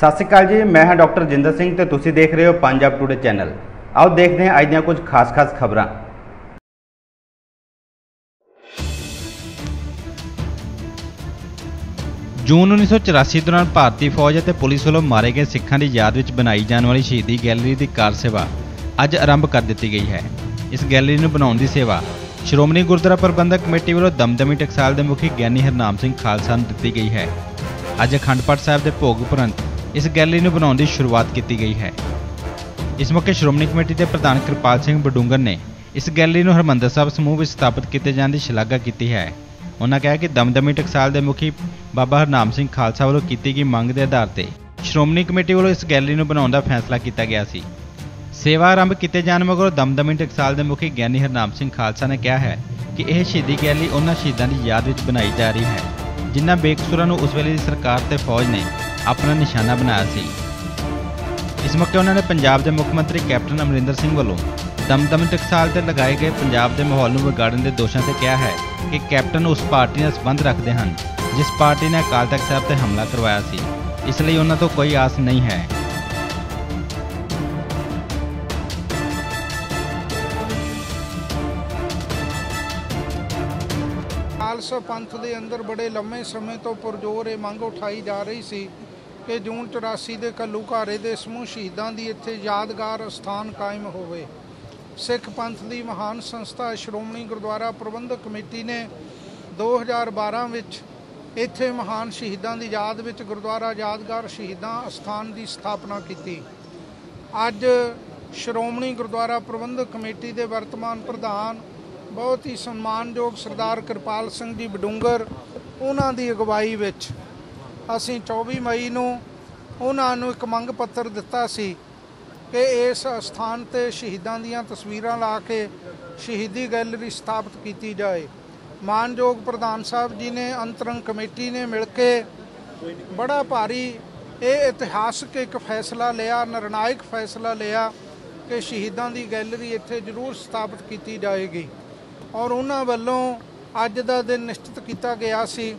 ਸਤਿ ਸ਼੍ਰੀ ਅਕਾਲ ਜੀ, ਮੈਂ ਹਾਂ ਡਾਕਟਰ ਜਿੰਦਰ ਸਿੰਘ ਤੇ ਤੁਸੀਂ ਦੇਖ ਰਹੇ ਹੋ ਪੰਜਾਬ ਟੂਡੇ ਚੈਨਲ। ਆਓ ਦੇਖਦੇ ਹਾਂ ਅੱਜ ਦੀਆਂ ਕੁਝ ਖਾਸ-ਖਾਸ ਖਬਰਾਂ। ਜੂਨ 1984 ਦੌਰਾਨ ਭਾਰਤੀ ਫੌਜ ਅਤੇ ਪੁਲਿਸ ਵੱਲੋਂ ਮਾਰੇ ਗਏ ਸਿੱਖਾਂ ਦੀ ਯਾਦ ਵਿੱਚ ਬਣਾਈ ਜਾਣ ਵਾਲੀ ਸ਼ਹੀਦੀ ਗੈਲਰੀ ਦੀ ਕਾਰ ਸੇਵਾ ਅੱਜ ਆਰੰਭ ਕਰ ਦਿੱਤੀ ਗਈ ਹੈ। ਇਸ ਗੈਲਰੀ ਨੂੰ ਬਣਾਉਣ ਦੀ ਸੇਵਾ ਸ਼੍ਰੋਮਣੀ ਗੁਰਦੁਆਰਾ ਪ੍ਰਬੰਧਕ ਕਮੇਟੀ ਵੱਲੋਂ ਦਮਦਮੀ ਟਕਸਾਲ ਦੇ ਮੁਖੀ ਗਿਆਨੀ ਹਰਨਾਮ ਸਿੰਘ ਖਾਲਸਾ ਨੂੰ ਦਿੱਤੀ ਗਈ ਹੈ। ਅੱਜ ਅਖੰਡ ਪਾਠ ਸਾਹਿਬ ਦੇ ਭੋਗ ਉਪਰੰਤ ਇਸ ਗੈਲਰੀ ਨੂੰ ਬਣਾਉਣ ਦੀ ਸ਼ੁਰੂਆਤ ਕੀਤੀ ਗਈ ਹੈ। ਇਸ ਮੌਕੇ ਸ਼੍ਰੋਮਣੀ ਕਮੇਟੀ ਦੇ ਪ੍ਰਧਾਨ ਕਿਰਪਾਲ ਸਿੰਘ ਬਡੂੰਗਰ ਨੇ ਇਸ ਗੈਲਰੀ ਨੂੰ ਹਰਮੰਦਰ ਸਾਹਿਬ ਸਮੂਹ ਵਿੱਚ ਸਥਾਪਿਤ ਕੀਤੇ ਜਾਣ ਦੀ ਸ਼ਲਾਘਾ ਕੀਤੀ ਹੈ। ਉਹਨਾਂ ਕਿਹਾ ਕਿ ਦਮਦਮੀ ਟਕਸਾਲ ਦੇ ਮੁਖੀ ਬਾਬਾ ਹਰਨਾਮ ਸਿੰਘ ਖਾਲਸਾ ਵੱਲੋਂ ਕੀਤੀ ਗਈ ਮੰਗ ਦੇ ਆਧਾਰ ਤੇ ਸ਼੍ਰੋਮਣੀ ਕਮੇਟੀ ਵੱਲੋਂ ਇਸ ਗੈਲਰੀ ਨੂੰ ਬਣਾਉਣ ਦਾ ਫੈਸਲਾ ਕੀਤਾ ਗਿਆ ਸੀ। ਸੇਵਾ ਆਰੰਭ ਕੀਤੇ ਜਾਣ ਮਗਰੋਂ ਦਮਦਮੀ ਟਕਸਾਲ ਦੇ ਮੁਖੀ ਗਿਆਨੀ ਹਰਨਾਮ ਸਿੰਘ ਖਾਲਸਾ ਨੇ ਕਿਹਾ ਹੈ ਕਿ ਇਹ ਸ਼ਹੀਦੀ ਗੈਲਰੀ ਉਹਨਾਂ ਸ਼ਹੀਦਾਂ ਦੀ ਯਾਦ ਵਿੱਚ ਬਣਾਈ ਜਾ ਰਹੀ ਹੈ, ਜਿਨ੍ਹਾਂ ਬੇਕਸੂਰਾਂ ਨੂੰ ਉਸ ਵੇਲੇ ਦੀ ਸਰਕਾਰ ਤੇ ਫੌਜ ਨੇ ਆਪਣਾ ਨਿਸ਼ਾਨਾ ਬਣਾਇਆ ਸੀ। ਇਸ ਮੌਕੇ ਉਹਨਾਂ ਨੇ ਪੰਜਾਬ ਦੇ ਮੁੱਖ ਮੰਤਰੀ ਕੈਪਟਨ ਅਮਰਿੰਦਰ ਸਿੰਘ ਵੱਲੋਂ ਦਮਦਮ ਟਕਸਾਲ ਤੇ ਲਗਾਏ ਗਏ ਪੰਜਾਬ ਦੇ ਮਾਹੌਲ ਨੂੰ ਵਿਗਾੜਨ ਦੇ ਦੋਸ਼ਾਂ ਤੇ ਕਿਹਾ ਹੈ ਕਿ ਕੈਪਟਨ ਉਸ ਪਾਰਟੀ ਨਾਲ ਸੰਬੰਧ ਰੱਖਦੇ ਹਨ, ਜਿਸ ਪਾਰਟੀ ਨੇ ਅਕਾਲ ਤਖਤ ਸਾਹਿਬ ਤੇ ਹਮਲਾ ਕਰਵਾਇਆ ਸੀ। ਇਸ ਲਈ ਉਹਨਾਂ ਤੋਂ ਕੋਈ ਆਸ ਨਹੀਂ ਹੈ। ਖਾਲਸਾ ਪੰਥ ਦੇ ਅੰਦਰ ਬੜੇ ਲੰਮੇ ਸਮੇਂ ਤੋਂ ਪੁਰਜੋਰ ਇਹ ਮੰਗ ਉਠਾਈ ਜਾ ਰਹੀ ਸੀ ਕਿ ਜੂਨ 84 ਦੇ ਘੱਲੂਘਾਰੇ ਦੇ ਸਮੂਹ ਸ਼ਹੀਦਾਂ ਦੀ ਇੱਥੇ ਯਾਦਗਾਰ ਸਥਾਨ ਕਾਇਮ ਹੋਵੇ। ਸਿੱਖ ਪੰਥ ਦੀ ਮਹਾਨ ਸੰਸਥਾ ਸ਼੍ਰੋਮਣੀ ਗੁਰਦੁਆਰਾ ਪ੍ਰਬੰਧਕ ਕਮੇਟੀ ਨੇ 2012 ਵਿੱਚ ਇੱਥੇ ਮਹਾਨ ਸ਼ਹੀਦਾਂ ਦੀ ਯਾਦ ਵਿੱਚ ਗੁਰਦੁਆਰਾ ਯਾਦਗਾਰ ਸ਼ਹੀਦਾਂ ਅਸਥਾਨ ਦੀ ਸਥਾਪਨਾ ਕੀਤੀ। ਅੱਜ ਸ਼੍ਰੋਮਣੀ ਗੁਰਦੁਆਰਾ ਪ੍ਰਬੰਧਕ ਕਮੇਟੀ ਦੇ ਵਰਤਮਾਨ ਪ੍ਰਧਾਨ, ਬਹੁਤ ਹੀ ਸਨਮਾਨਯੋਗ ਸਰਦਾਰ ਕਿਰਪਾਲ ਸਿੰਘ ਜੀ ਬਡੂੰਗਰ, ਉਹਨਾਂ ਦੀ ਅਗਵਾਈ ਵਿੱਚ ਅਸੀਂ 24 ਮਈ ਨੂੰ ਉਹਨਾਂ ਨੂੰ ਇੱਕ ਮੰਗ ਪੱਤਰ ਦਿੱਤਾ ਸੀ ਕਿ ਇਸ ਸਥਾਨ ਤੇ ਸ਼ਹੀਦਾਂ ਦੀਆਂ ਤਸਵੀਰਾਂ ਲਾ ਕੇ ਸ਼ਹੀਦੀ ਗੈਲਰੀ ਸਥਾਪਿਤ ਕੀਤੀ ਜਾਏ। ਮਾਨਯੋਗ ਪ੍ਰਧਾਨ ਸਾਹਿਬ ਜੀ ਨੇ, ਅੰਤਰੰਗ ਕਮੇਟੀ ਨੇ ਮਿਲ ਕੇ ਬੜਾ ਭਾਰੀ ਇਹ ਇਤਿਹਾਸਕ ਇੱਕ ਫੈਸਲਾ ਲਿਆ, ਨਿਰਣਾਇਕ ਫੈਸਲਾ ਲਿਆ ਕਿ ਸ਼ਹੀਦਾਂ ਦੀ ਗੈਲਰੀ ਇੱਥੇ ਜ਼ਰੂਰ ਸਥਾਪਿਤ ਕੀਤੀ ਜਾਏਗੀ। ਔਰ ਉਹਨਾਂ ਵੱਲੋਂ ਅੱਜ ਦਾ ਦਿਨ ਨਿਸ਼ਚਿਤ ਕੀਤਾ ਗਿਆ ਸੀ।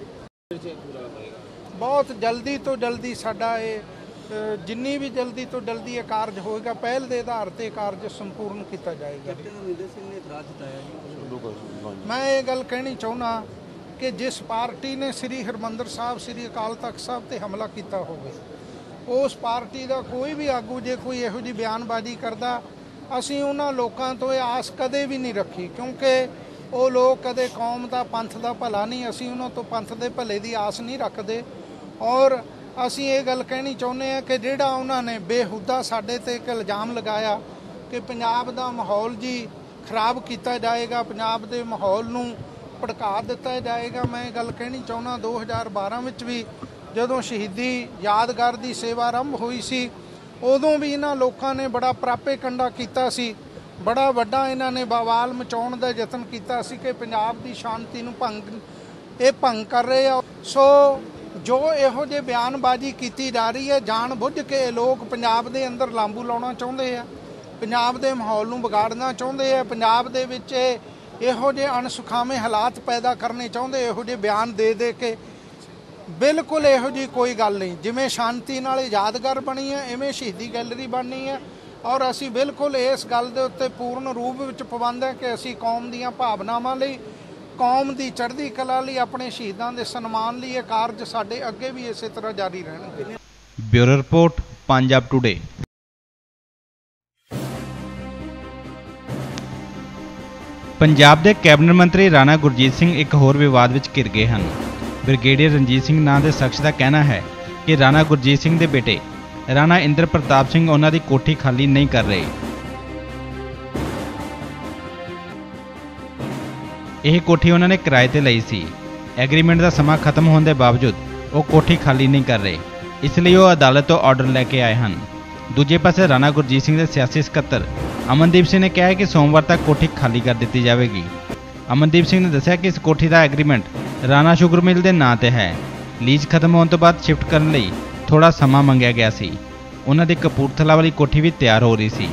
ਬਹੁਤ ਜਲਦੀ ਤੋਂ ਜਲਦੀ ਸਾਡਾ ਇਹ ਜਿੰਨੀ ਵੀ ਜਲਦੀ ਤੋਂ ਜਲਦੀ ਇਹ ਕਾਰਜ ਹੋਏਗਾ ਪਹਿਲ ਦੇ ਆਧਾਰ ਤੇ ਕਾਰਜ ਸੰਪੂਰਨ ਕੀਤਾ ਜਾਏਗਾ ਅਮਰਿੰਦਰ ਸਿੰਘ ਨੇ ਇਤਰਾਜ਼ ਜਤਾਇਆ ਜੀ। ਮੈਂ ਇਹ ਗੱਲ ਕਹਿਣੀ ਚਾਹੁੰਦਾ ਕਿ ਜਿਸ ਪਾਰਟੀ ਨੇ ਸ੍ਰੀ ਹਰਮੰਦਰ ਸਾਹਿਬ ਸ੍ਰੀ ਅਕਾਲ ਤਖਤ ਸਾਹਿਬ ਤੇ ਹਮਲਾ ਕੀਤਾ ਹੋਵੇ ਉਸ ਪਾਰਟੀ ਦਾ ਕੋਈ ਵੀ ਆਗੂ ਜੇ ਕੋਈ ਇਹੋ ਜਿਹੀ ਬਿਆਨਬਾਜ਼ੀ ਕਰਦਾ ਅਸੀਂ ਉਹਨਾਂ ਲੋਕਾਂ ਤੋਂ ਇਹ ਆਸ ਕਦੇ ਵੀ ਨਹੀਂ ਰੱਖੀ ਕਿਉਂਕਿ ਉਹ ਲੋਕ ਕਦੇ ਕੌਮ ਦਾ ਪੰਥ ਦਾ ਭਲਾ ਨਹੀਂ ਅਸੀਂ ਉਹਨਾਂ ਤੋਂ ਪੰਥ ਦੇ ਭਲੇ ਦੀ ਆਸ ਨਹੀਂ ਰੱਖਦੇ। ਔਰ ਅਸੀਂ ਇਹ ਗੱਲ ਕਹਿਣੀ ਚਾਹੁੰਦੇ ਆ ਕਿ ਜਿਹੜਾ ਉਹਨਾਂ ਨੇ ਬੇਹੁਦਾ ਸਾਡੇ ਤੇ ਇੱਕ ਇਲਜ਼ਾਮ ਲਗਾਇਆ ਕਿ ਪੰਜਾਬ ਦਾ ਮਾਹੌਲ ਜੀ ਖਰਾਬ ਕੀਤਾ ਜਾਏਗਾ, ਪੰਜਾਬ ਦੇ ਮਾਹੌਲ ਨੂੰ ਭੜਕਾ ਦਿੱਤਾ ਜਾਏਗਾ। ਮੈਂ ਇਹ ਗੱਲ ਕਹਿਣੀ ਚਾਹੁੰਦਾ 2012 ਵਿੱਚ ਵੀ ਜਦੋਂ ਸ਼ਹੀਦੀ ਯਾਦਗਾਰ ਦੀ ਸੇਵਾ ਆਰੰਭ ਹੋਈ ਸੀ, ਉਦੋਂ ਵੀ ਇਹਨਾਂ ਲੋਕਾਂ ਨੇ ਬੜਾ ਪ੍ਰਾਪੇ ਕੰਡਾ ਕੀਤਾ ਸੀ। ਬੜਾ ਵੱਡਾ ਇਹਨਾਂ ਨੇ ਬਵਾਲ ਮਚਾਉਣ ਦਾ ਯਤਨ ਕੀਤਾ ਸੀ ਕਿ ਪੰਜਾਬ ਦੀ ਸ਼ਾਂਤੀ ਨੂੰ ਭੰਗ, ਇਹ ਭੰਗ ਕਰ ਰਹੇ ਆ। ਸੋ ਜੋ ਇਹੋ ਜਿਹੇ ਬਿਆਨਬਾਜ਼ੀ ਕੀਤੀ ਜਾ ਰਹੀ ਹੈ, ਜਾਣ ਬੁੱਝ ਕੇ ਇਹ ਲੋਕ ਪੰਜਾਬ ਦੇ ਅੰਦਰ ਲਾਂਬੂ ਲਾਉਣਾ ਚਾਹੁੰਦੇ ਆ, ਪੰਜਾਬ ਦੇ ਮਾਹੌਲ ਨੂੰ ਵਿਗਾੜਨਾ ਚਾਹੁੰਦੇ ਆ, ਪੰਜਾਬ ਦੇ ਵਿੱਚ ਇਹੋ ਜਿਹੇ ਅਣਸੁਖਾਵੇਂ ਹਾਲਾਤ ਪੈਦਾ ਕਰਨੇ ਚਾਹੁੰਦੇ, ਇਹੋ ਜਿਹੇ ਬਿਆਨ ਦੇ ਦੇ ਕੇ ਬਿਲਕੁਲ ਇਹੋ ਜੀ ਕੋਈ ਗੱਲ ਨਹੀਂ। ਜਿਵੇਂ ਸ਼ਾਂਤੀ ਨਾਲ ਯਾਦਗਾਰ ਬਣੀ ਹੈ ਐਵੇਂ ਸ਼ਹੀਦੀ ਗੈਲਰੀ ਬਣਨੀ ਹੈ ਔਰ ਅਸੀਂ ਬਿਲਕੁਲ ਇਸ ਗੱਲ ਦੇ ਉੱਤੇ ਪੂਰਨ ਰੂਪ ਵਿੱਚ ਪਾਬੰਦ ਹੈ ਕਿ ਅਸੀਂ ਕੌਮ ਦੀਆਂ ਭਾਵਨਾਵਾਂ ਲਈ ਕੌਮ ਦੀ ਚੜ੍ਹਦੀ ਕਲਾ ਲਈ, ਆਪਣੇ ਸ਼ਹੀਦਾਂ ਦੇ ਸਨਮਾਨ ਲਈ ਇਹ ਕਾਰਜ ਸਾਡੇ ਅੱਗੇ ਵੀ ਇਸੇ ਤਰ੍ਹਾਂ ਜਾਰੀ ਰਹਿਣਗੇ। Bureau report, Punjab today Punjab ਦੇ ਕੈਬਨਿਟ ਮੰਤਰੀ ਰਾਣਾ ਗੁਰਜੀਤ ਸਿੰਘ ਇੱਕ ਹੋਰ ਵਿਵਾਦ ਵਿੱਚ ਘਿਰ ਗਏ ਹਨ। ਬ੍ਰਿਗੇਡੀਅਰ ਰਣਜੀਤ ਸਿੰਘ ਨਾਂ ਦੇ ਸ਼ਖਸ ਦਾ ਕਹਿਣਾ ਹੈ ਕਿ ਰਾਣਾ ਗੁਰਜੀਤ ਸਿੰਘ ਦੇ ਬੇਟੇ ਰਾਣਾ ਇੰਦਰ ਪ੍ਰਤਾਪ ਸਿੰਘ ਉਹਨਾਂ ਦੀ ਕੋਠੀ ਖਾਲੀ ਨਹੀਂ ਕਰ ਰਹੇ। ਇਹ ਕੋਠੀ ਉਹਨਾਂ ਨੇ ਕਿਰਾਏ ਤੇ ਲਈ ਸੀ। ਐਗਰੀਮੈਂਟ ਦਾ ਸਮਾਂ ਖਤਮ ਹੋਣ ਦੇ ਬਾਵਜੂਦ ਉਹ ਕੋਠੀ ਖਾਲੀ ਨਹੀਂ ਕਰ ਰਹੇ। ਇਸ ਲਈ ਉਹ ਅਦਾਲਤ ਤੋਂ ਆਰਡਰ ਲੈ ਕੇ ਆਏ ਹਨ। ਦੂਜੇ ਪਾਸੇ ਰਾਣਾ ਗੁਰਜੀਤ ਸਿੰਘ ਦੇ ਸਿਆਸੀ ਸਕੱਤਰ ਅਮਨਦੀਪ ਸਿੰਘ ਨੇ ਕਿਹਾ ਹੈ ਕਿ ਸੋਮਵਾਰ ਤੱਕ ਕੋਠੀ ਖਾਲੀ ਕਰ ਦਿੱਤੀ ਜਾਵੇਗੀ। ਅਮਨਦੀਪ ਸਿੰਘ ਨੇ ਦੱਸਿਆ ਕਿ ਇਸ ਕੋਠੀ ਦਾ ਐਗਰੀਮੈਂਟ ਰਾਣਾ ਸ਼ੂਗਰ ਮਿਲ ਦੇ ਨਾਂ ਤੇ ਹੈ। ਲੀਜ਼ ਖਤਮ ਹੋਣ ਤੋਂ ਬਾਅਦ ਸ਼ਿਫਟ ਕਰਨ ਲਈ ਥੋੜਾ ਸਮਾਂ ਮੰਗਿਆ ਗਿਆ ਸੀ। ਉਹਨਾਂ ਦੀ ਕਪੂਰਥਲਾ ਵਾਲੀ ਕੋਠੀ ਵੀ ਤਿਆਰ ਹੋ ਰਹੀ ਸੀ।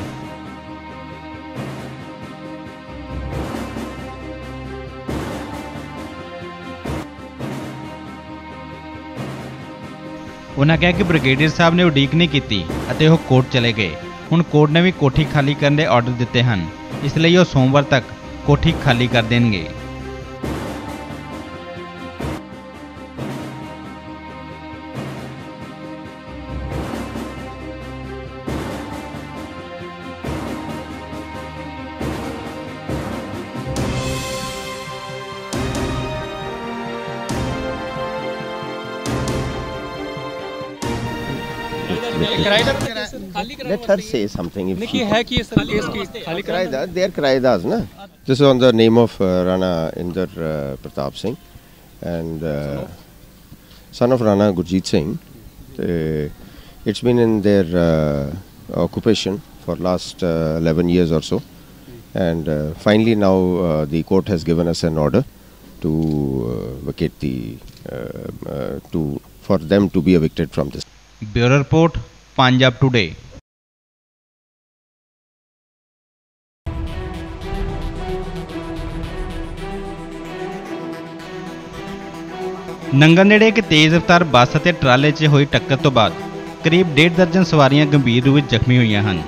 ਉਹਨਾਂ ਕਿਹਾ ਕਿ ਬ੍ਰਿਗੇਡੀਅਰ ਸਾਹਿਬ ਨੇ ਉਡੀਕ ਨਹੀਂ ਕੀਤੀ ਅਤੇ ਉਹ ਕੋਰਟ ਚਲੇ ਗਏ। ਹੁਣ ਕੋਰਟ ਨੇ ਵੀ ਕੋਠੀ ਖਾਲੀ ਕਰਨ ਦੇ ਆਰਡਰ ਦਿੱਤੇ ਹਨ। ਇਸ ਲਈ ਉਹ ਸੋਮਵਾਰ ਤੱਕ ਕੋਠੀ ਖਾਲੀ ਕਰ ਦੇਣਗੇ। Let her say something. If she है कि they are कराई दास this is on the name of uh, Rana Inder uh, Pratap Singh and uh, son of? Rana Gurjeet Singh. Uh, it's been in their uh, occupation for last uh, 11 years or so. And uh, finally now uh, the court has given us an order to uh, vacate the uh, uh, to for them to be evicted from this. Bureau report. Punjab today Nangal ਨੇੜੇ ਇੱਕ ਤੇਜ਼ ਰਫ਼ਤਾਰ ਬੱਸ ਅਤੇ ਟਰਾਲੇ 'ਚ ਹੋਈ ਟੱਕਰ ਤੋਂ ਬਾਅਦ ਕਰੀਬ ਡੇਢ ਦਰਜਨ ਸਵਾਰੀਆਂ ਗੰਭੀਰ ਰੂਪ ਵਿੱਚ ਜ਼ਖਮੀ ਹੋਈਆਂ ਹਨ।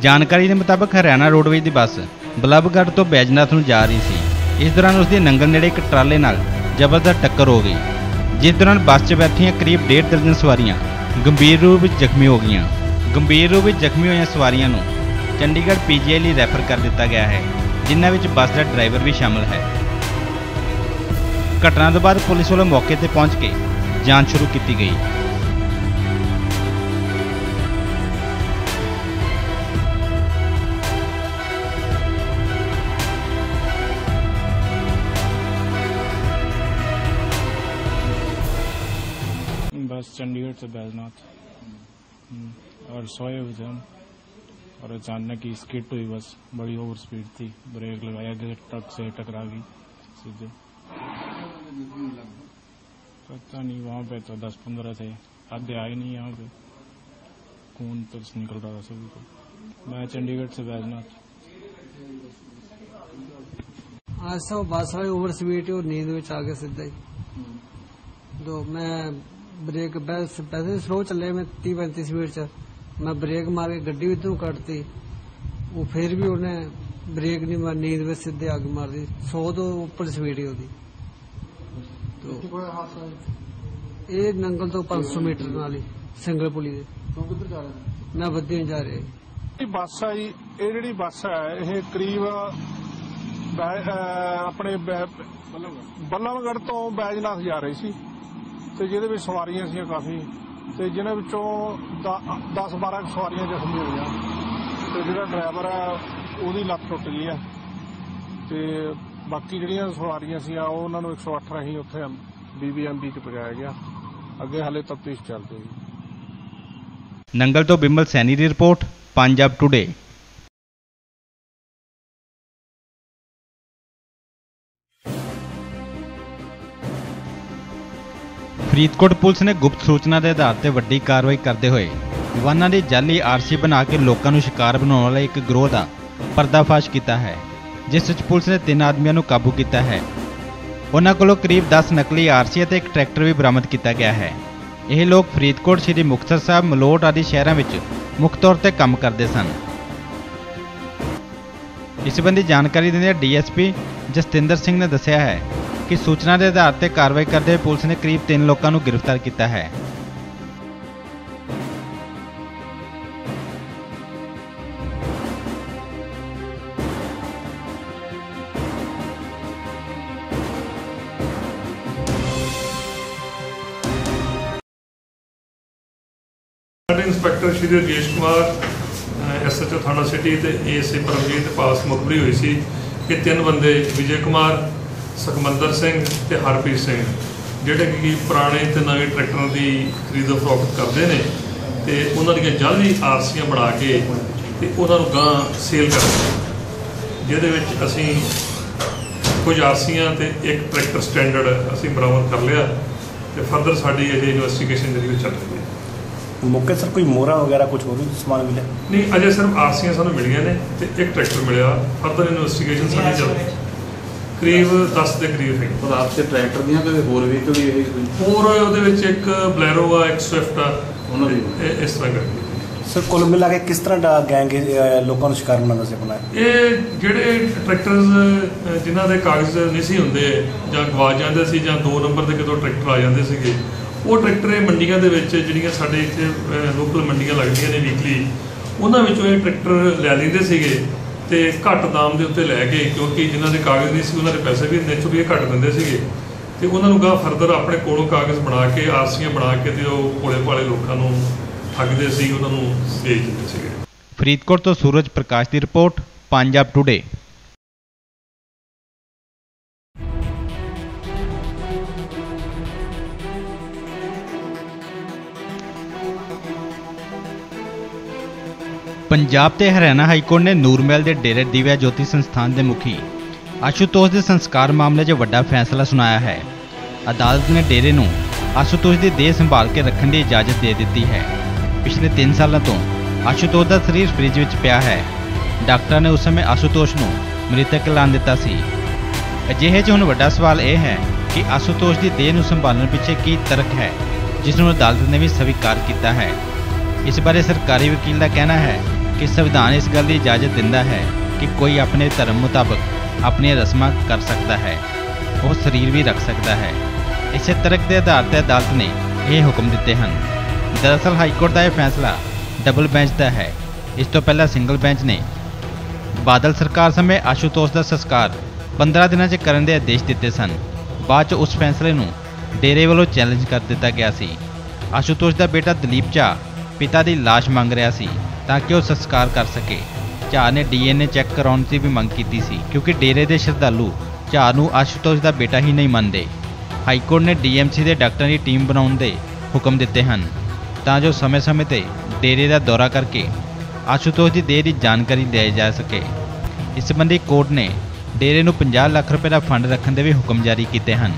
ਜਾਣਕਾਰੀ ਦੇ ਮੁਤਾਬਕ ਹਰਿਆਣਾ ਰੋਡਵੇਜ਼ ਦੀ ਬੱਸ ਬਲਬਗੜ੍ਹ ਤੋਂ ਬੈਜਨਾਥ ਨੂੰ ਜਾ ਰਹੀ ਸੀ। ਇਸ ਦੌਰਾਨ ਉਸ ਦੀ ਨੰਗਲ ਨੇੜੇ ਇੱਕ ਟਰਾਲੇ ਨਾਲ ਜ਼ਬਰਦਸਤ ਟੱਕਰ ਹੋ ਗਈ। ਜਿਸ ਦੌਰਾਨ ਬੱਸ 'ਚ ਬੈਠੀਆਂ ਕਰੀਬ ਡੇਢ ਦਰਜਨ ਸਵਾਰੀਆਂ ਗੰਭੀਰ ਰੂਪ ਵਿੱਚ ਜ਼ਖਮੀ ਹੋ ਗਈਆਂ। ਗੰਭੀਰ ਰੂਪ ਵਿੱਚ ਜ਼ਖਮੀ ਹੋਈਆਂ ਸਵਾਰੀਆਂ ਨੂੰ ਚੰਡੀਗੜ੍ਹ ਪੀਜੀਆਈ ਲਈ ਰੈਫਰ ਕਰ ਦਿੱਤਾ ਗਿਆ ਹੈ, ਜਿਨ੍ਹਾਂ ਵਿੱਚ ਬੱਸ ਦਾ ਡਰਾਈਵਰ ਵੀ ਸ਼ਾਮਲ ਹੈ। ਘਟਨਾ ਤੋਂ ਬਾਅਦ ਪੁਲਿਸ ਵੱਲੋਂ ਮੌਕੇ ਤੇ ਪਹੁੰਚ ਕੇ ਜਾਂਚ ਸ਼ੁਰੂ ਕੀਤੀ ਗਈ। चंडीगढ़ से बैजनाथ। हम्म, और सोए हुए थे हम। और अचानक ही स्किट हुई बस बड़ी ओवर स्पीड थी। ब्रेक लगाया गया ट्रक से टकरा गई सीधे। पता नहीं वहाँ पे तो दस पंद्रह थे। आधे आए नहीं यहाँ पे। खून तो निकल रहा था सभी को। मैं चंडीगढ़ से बैजनाथ। आज सब बस वाले ओवर स्पीड और नींद में आ गए सीधा ही। तो मैं ਬ੍ਰੇਕ ਬੈਸ ਪੈਸੇ ਸਲੋ ਚੱਲੇ ਮੈਂ 30 35 ਸਪੀਡ ਚ। ਮੈਂ ਬ੍ਰੇਕ ਮਾਰ ਕੇ ਗੱਡੀ ਵਿੱਚੋਂ ਕੱਢਤੀ। ਉਹ ਫੇਰ ਵੀ ਉਹਨੇ ਬ੍ਰੇਕ ਨਹੀਂ ਮਾਰ ਨੀਂਦ ਵਿੱਚ ਸਿੱਧੇ ਅੱਗ ਮਾਰਦੀ 100 ਤੋਂ ਉੱਪਰ ਸਪੀਡ ਹੀ ਉਹਦੀ। ਇਹ ਨੰਗਲ ਤੋਂ 500 ਮੀਟਰ ਨਾਲ ਹੀ ਸਿੰਗਲ ਪੁਲੀ ਦੇ। ਮੈਂ ਕਿੱਧਰ ਜਾ ਰਹੇ? ਵੱਧੇ ਜਾ ਰਹੇ। ਇਹ ਬੱਸ ਆ ਜੀ ਇਹ ਜਿਹੜੀ ਬੱਸ ਆ ਇਹ ਕਰੀਬ ਆਪਣੇ ਬੱਲਮਗੜ ਤੋਂ ਬੈਜਨਾਥ ਜਾ ਰਹੀ ਸੀ। ਤੇ ਜਿਹਦੇ ਵਿੱਚ ਸਵਾਰੀਆਂ ਸੀ ਕਾਫੀ, ਤੇ ਜਿਨ੍ਹਾਂ ਵਿੱਚੋਂ 10 12 ਸਵਾਰੀਆਂ ਜ਼ਖਮੀ ਹੋਈਆਂ। ਤੇ ਜਿਹੜਾ ਡਰਾਈਵਰ ਆ, ਉਹਦੀ ਲੱਤ ਟੁੱਟ ਗਈ ਆ। ਤੇ ਬਾਕੀ ਜਿਹੜੀਆਂ ਸਵਾਰੀਆਂ ਸੀ ਆ ਉਹ ਉਹਨਾਂ ਨੂੰ 108 ਰਾਹੀਂ ਉੱਥੇ ਬੀਬੀਐਮਬੀ ਚ ਪਹੁੰਚਾਇਆ ਗਿਆ। ਅੱਗੇ ਹਾਲੇ ਤਫਤੀਸ਼ ਚੱਲਦੀ ਹੈ। ਨੰਗਲ ਤੋਂ ਬਿਮਲ ਸੈਣੀ ਦੀ report, Punjab today Faridkot police ਨੇ ਗੁਪਤ ਸੂਚਨਾ ਦੇ ਆਧਾਰ ਤੇ ਵੱਡੀ ਕਾਰਵਾਈ ਕਰਦੇ ਹੋਏ ਵਾਹਨਾਂ ਦੀ ਜਾਲੀ ਆਰਸੀ ਬਣਾ ਕੇ ਲੋਕਾਂ ਨੂੰ ਸ਼ਿਕਾਰ ਬਣਾਉਣ ਵਾਲੇ ਇੱਕ ਗਰੋਹ ਦਾ ਪਰਦਾਫਾਸ਼ ਕੀਤਾ ਹੈ, ਜਿਸ ਵਿੱਚ ਪੁਲਿਸ ਨੇ ਤਿੰਨ ਆਦਮੀਆਂ ਨੂੰ ਕਾਬੂ ਕੀਤਾ ਹੈ। ਉਹਨਾਂ ਕੋਲੋਂ ਕਰੀਬ 10 ਨਕਲੀ ਆਰਸੀ ਅਤੇ ਇੱਕ ਟਰੈਕਟਰ ਵੀ ਬਰਾਮਦ ਕੀਤਾ ਗਿਆ ਹੈ। ਇਹ ਲੋਕ ਫਰੀਦਕੋਟ ਸ੍ਰੀ ਮੁਕਤਸਰ ਸਾਹਿਬ, ਮਲੋਟ ਆਦਿ ਸ਼ਹਿਰਾਂ ਵਿੱਚ ਮੁੱਖ ਤੌਰ ਤੇ ਕੰਮ ਕਰਦੇ ਸਨ। ਇਸ ਸੰਬੰਧੀ ਜਾਣਕਾਰੀ ਦਿੰਦਿਆਂ ਡੀਐਸਪੀ ਜਸਤਿੰਦਰ ਸਿੰਘ ਨੇ ਦੱਸਿਆ ਹੈ ਕਿ ਸੂਚਨਾ ਦੇ ਆਧਾਰ ਤੇ ਕਾਰਵਾਈ ਕਰਦੇ ਹੋਏ ਪੁਲਿਸ ਨੇ ਕਰੀਬ 3 ਲੋਕਾਂ ਨੂੰ ਗ੍ਰਿਫਤਾਰ ਕੀਤਾ ਹੈ। ਇੰਸਪੈਕਟਰ ਸ਼੍ਰੀ ਰਜੇਸ਼ ਕੁਮਾਰ ਐਸਐਚਓ ਥਾਣਾ ਸਿਟੀ ਤੇ ਏਐਸਏ ਪਰਮਜੀਤ ਪਾਸ ਮੁਖਬਰੀ ਹੋਈ ਸੀ ਕਿ ਤਿੰਨ ਬੰਦੇ ਵਿਜੇ ਕੁਮਾਰ ਸੁਖਮੰਦਰ ਸਿੰਘ ਤੇ ਹਰਪ੍ਰੀਤ ਸਿੰਘ ਜਿਹੜੇ ਕਿ ਪੁਰਾਣੇ ਤੇ ਨਵੇਂ ਟਰੈਕਟਰਾਂ ਦੀ ਖਰੀਦੋ ਫਰੋਖਤ ਕਰਦੇ ਨੇ ਤੇ ਉਹਨਾਂ ਦੀਆਂ ਜਾਲੀ ਆਰਸੀਆਂ ਬਣਾ ਕੇ ਤੇ ਉਹਨਾਂ ਨੂੰ ਗਾਂ ਸੇਲ ਕਰਦੇ। ਜਿਹਦੇ ਵਿੱਚ ਅਸੀਂ ਕੁਝ ਆਰਸੀਆਂ ਤੇ ਇੱਕ ਟਰੈਕਟਰ ਸਟੈਂਡਰਡ ਅਸੀਂ ਬਰਾਮਦ ਕਰ ਲਿਆ ਤੇ ਫਰਦਰ ਸਾਡੀ ਇਹ ਇਨਵੈਸਟੀਗੇਸ਼ਨ ਜਿਹੜੀ ਉਹ ਚੱਲ ਰਹੀ ਹੈ ਮੌਕੇ ਸਰ ਕੋਈ ਮੋਹਰਾ ਵਗੈਰਾ ਕੁਝ ਹੋਰ ਵੀ ਸਮਾਨ ਮਿਲਿਆ ਨਹੀਂ ਅਜੇ ਸਿਰਫ ਆਰਸੀਆਂ ਸਾਨੂੰ ਮਿਲੀਆਂ ਨੇ ਤੇ ਇੱਕ ਟਰੈਕਟਰ ਮਿਲਿਆ ਫਰਦਰ ਇਨਵੈਸਟੀਗੇਸ਼ਨ ਸਾਡੀ ਚੱਲ ਰਹੀ ਹੈ ਕਰੀਬ 10 ਦੇ ਕਰੀਬ ਹੈ ਪਦਾਰਥ ਤੇ ਟਰੈਕਟਰ ਦੀਆਂ ਤੇ ਹੋਰ ਵਹੀਕਲ ਵੀ ਇਹ ਕੋਈ? ਹੋਰ ਉਹਦੇ ਵਿੱਚ ਇੱਕ ਬਲੈਰੋ ਆ ਇੱਕ ਸਵਿਫਟ ਆ। ਉਹਨਾਂ ਦੀ ਇਹ- ਇਸ ਤਰ੍ਹਾਂ ਕਰਕੇ ਸਰ ਕੁੱਲ ਮਿਲਾ ਕੇ ਕਿਸ ਤਰ੍ਹਾਂ ਦਾ ਗੈਂਗ ਇਹ, ਲੋਕਾਂ ਨੂੰ ਸ਼ਿਕਾਰ ਬਣਾਉਂਦਾ ਸੀ ਆਪਣਾ? ਇਹ ਜਿਹੜੇ ਟਰੈਕਟਰਸ ਜਿਨ੍ਹਾਂ ਦੇ ਕਾਗਜ਼ ਨਹੀਂ ਸੀ ਹੁੰਦੇ ਜਾਂ ਗਵਾਚ ਜਾਂਦੇ ਸੀ ਜਾਂ ਦੋ ਨੰਬਰ ਦੇ ਕਿਤੋਂ ਟਰੈਕਟਰ ਆ ਜਾਂਦੇ ਸੀਗੇ ਉਹ ਟਰੈਕਟਰ ਇਹ ਮੰਡੀਆਂ ਦੇ ਵਿੱਚ ਜਿਹੜੀਆਂ ਸਾਡੇ ਇੱਥੇ ਲੋਕਲ ਮੰਡੀਆਂ ਲੱਗਦੀਆਂ ਨੇ ਵੀਕਲੀ ਉਹਨਾਂ ਵਿੱਚੋਂ ਇਹ ਟਰੈਕਟਰ ਲੈ ਲੈਂਦੇ ਸੀਗੇ। ਤੇ ਘੱਟ ਦਾਮ ਦੇ ਉੱਤੇ ਲੈ ਕੇ, ਕਿਉਂਕਿ ਜਿਨ੍ਹਾਂ ਦੇ ਕਾਗਜ਼ ਨਹੀਂ ਸੀ, ਉਹਨਾਂ ਦੇ ਪੈਸੇ ਵੀ ਨੈਚੁਰਲੀ ਘੱਟ ਦਿੰਦੇ ਸੀਗੇ। ਤੇ ਉਹਨਾਂ ਨੂੰ ਗਾ ਫਰਦਰ ਆਪਣੇ ਕੋਲੋਂ ਕਾਗਜ਼ ਬਣਾ ਕੇ, ਆਰਸੀਆਂ ਬਣਾ ਕੇ ਤੇ ਉਹ ਕੋਲੇ ਪਾਲੇ ਲੋਕਾਂ ਨੂੰ ਠੱਗਦੇ ਸੀ, ਉਹਨਾਂ ਨੂੰ ਵੇਚ ਦਿੰਦੇ ਸੀਗੇ। ਫਰੀਦਕੋਟ ਤੋਂ ਸੂਰਜ ਪ੍ਰਕਾਸ਼ ਦੀ ਰਿਪੋਰਟ, ਪੰਜਾਬ ਟੁਡੇ ਪੰਜਾਬ ਤੇ ਹਰਿਆਣਾ ਹਾਈ ਕੋਰਟ ਨੇ ਨੂਰਮਹਿਲ ਦੇ ਡੇਰੇ ਦਿਵਿਆ ਜੋਤੀ ਸੰਸਥਾਨ ਦੇ ਮੁਖੀ ਆਸ਼ੂਤੋਸ਼ ਦੇ ਸੰਸਕਾਰ ਮਾਮਲੇ 'ਚ ਵੱਡਾ ਫੈਸਲਾ ਸੁਣਾਇਆ ਹੈ। ਅਦਾਲਤ ਨੇ ਡੇਰੇ ਨੂੰ ਆਸ਼ੂਤੋਸ਼ ਦੀ ਦੇਹ ਸੰਭਾਲ ਕੇ ਰੱਖਣ ਦੀ ਇਜਾਜ਼ਤ ਦੇ ਦਿੱਤੀ ਹੈ। ਪਿਛਲੇ 3 ਸਾਲਾਂ ਤੋਂ ਆਸ਼ੂਤੋਸ਼ ਦਾ ਸਰੀਰ ਫ੍ਰਿਜ ਵਿੱਚ ਪਿਆ ਹੈ। ਡਾਕਟਰਾਂ ਨੇ ਉਸ ਸਮੇਂ ਆਸ਼ੂਤੋਸ਼ ਨੂੰ ਮ੍ਰਿਤਕ ਐਲਾਨ ਦਿੱਤਾ ਸੀ। ਅਜਿਹੇ 'ਚ ਹੁਣ ਵੱਡਾ ਸਵਾਲ ਇਹ ਹੈ ਕਿ ਆਸ਼ੂਤੋਸ਼ ਦੀ ਦੇਹ ਨੂੰ ਸੰਭਾਲਣ ਪਿੱਛੇ ਕੀ ਤਰਕ ਹੈ, ਜਿਸ ਨੂੰ ਅਦਾਲਤ ਨੇ ਵੀ ਸਵੀਕਾਰ ਕੀਤਾ ਹੈ। ਇਸ ਬਾਰੇ ਸਰਕਾਰੀ ਵਕੀਲ ਦਾ ਕਹਿਣਾ ਹੈ ਕਿ ਸੰਵਿਧਾਨ ਇਸ ਗੱਲ ਦੀ ਇਜਾਜ਼ਤ ਦਿੰਦਾ ਹੈ ਕਿ ਕੋਈ ਆਪਣੇ ਧਰਮ ਮੁਤਾਬਕ ਆਪਣੀਆਂ ਰਸਮਾਂ ਕਰ ਸਕਦਾ ਹੈ। ਉਹ ਸਰੀਰ ਵੀ ਰੱਖ ਸਕਦਾ ਹੈ। ਇਸੇ ਤਰਕ ਦੇ ਆਧਾਰ ਤੇ ਅਦਾਲਤ ਨੇ ਇਹ ਹੁਕਮ ਦਿੱਤੇ ਹਨ। ਦਰਅਸਲ ਹਾਈ ਕੋਰਟ ਦਾ ਇਹ ਫੈਸਲਾ ਡਬਲ ਬੈਂਚ ਦਾ ਹੈ। ਇਸ ਤੋਂ ਪਹਿਲਾਂ ਸਿੰਗਲ ਬੈਂਚ ਨੇ ਬਾਦਲ ਸਰਕਾਰ ਸਮੇਂ ਆਸ਼ੂਤੋਸ਼ ਦਾ ਸੰਸਕਾਰ 15 ਦਿਨਾਂ 'ਚ ਕਰਨ ਦੇ ਆਦੇਸ਼ ਦਿੱਤੇ ਸਨ। ਬਾਅਦ 'ਚ ਉਸ ਫੈਸਲੇ ਨੂੰ ਡੇਰੇ ਵੱਲੋਂ ਚੈਲੰਜ ਕਰ ਦਿੱਤਾ ਗਿਆ ਸੀ। ਆਸ਼ੂਤੋਸ਼ ਦਾ ਬੇਟਾ ਦਲੀਪ ਚਾ ਪਿਤਾ ਦੀ ਲਾਸ਼ ਮੰਗ ਰਿਹਾ ਸੀ। ਤਾਂ ਕਿ ਉਹ ਸੰਸਕਾਰ ਕਰ ਸਕੇ। ਝਾ ਨੇ ਡੀਐਨਏ ਚੈੱਕ ਕਰਾਉਣ ਦੀ ਵੀ ਮੰਗ ਕੀਤੀ ਸੀ, ਕਿਉਂਕਿ ਡੇਰੇ ਦੇ ਸ਼ਰਧਾਲੂ ਝਾ ਨੂੰ ਆਸ਼ੂਤੋਸ਼ ਦਾ ਬੇਟਾ ਹੀ ਨਹੀਂ ਮੰਨਦੇ। ਹਾਈ ਕੋਰਟ ਨੇ ਡੀਐਮਸੀ ਦੇ ਡਾਕਟਰਾਂ ਦੀ ਟੀਮ ਬਣਾਉਣ ਦੇ ਹੁਕਮ ਦਿੱਤੇ ਹਨ। ਤਾਂ ਜੋ ਸਮੇਂ-ਸਮੇਂ ਤੇ ਡੇਰੇ ਦਾ ਦੌਰਾ ਕਰਕੇ ਆਸ਼ੂਤੋਸ਼ ਦੀ ਦੇਹ ਦੀ ਜਾਣਕਾਰੀ ਲਈ ਜਾ ਸਕੇ। ਇਸ ਸੰਬੰਧੀ ਕੋਰਟ ਨੇ ਡੇਰੇ ਨੂੰ 50 ਲੱਖ ਰੁਪਏ ਦਾ ਫੰਡ ਰੱਖਣ ਦੇ ਵੀ ਹੁਕਮ ਜਾਰੀ ਕੀਤੇ ਹਨ।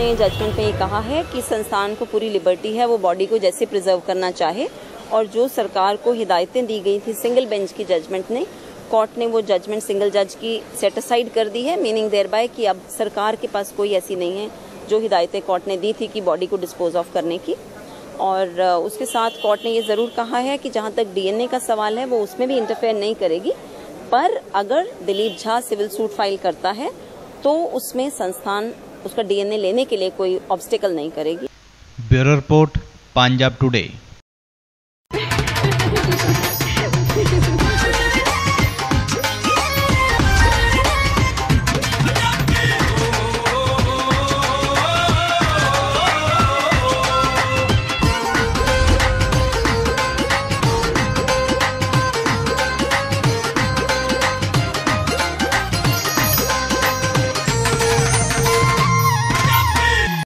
ने जजमेंट में ये कहा है कि संस्थान को पूरी लिबर्टी है, वो बॉडी को जैसे प्रिजर्व करना चाहे। और जो सरकार को हिदायतें दी गई थी सिंगल बेंच की जजमेंट ने कोर्ट ने वो जजमेंट सिंगल जज की सेटिसाइड कर दी है मीनिंग देर बाय कि अब सरकार के पास कोई ऐसी नहीं है जो हिदायतें कोर्ट ने दी थी कि बॉडी को डिस्पोज ऑफ़ करने की। और उसके साथ कोर्ट ने ये ज़रूर कहा है कि जहाँ तक डीएनए का सवाल है, वो उसमें भी इंटरफेयर नहीं करेगी। पर अगर Dilip Jha civil suit file करता है तो उसमें संस्थान उसका डीएनए लेने के लिए कोई ऑब्स्टिकल नहीं करेगी ब्यूरो रिपोर्ट पंजाब टुडे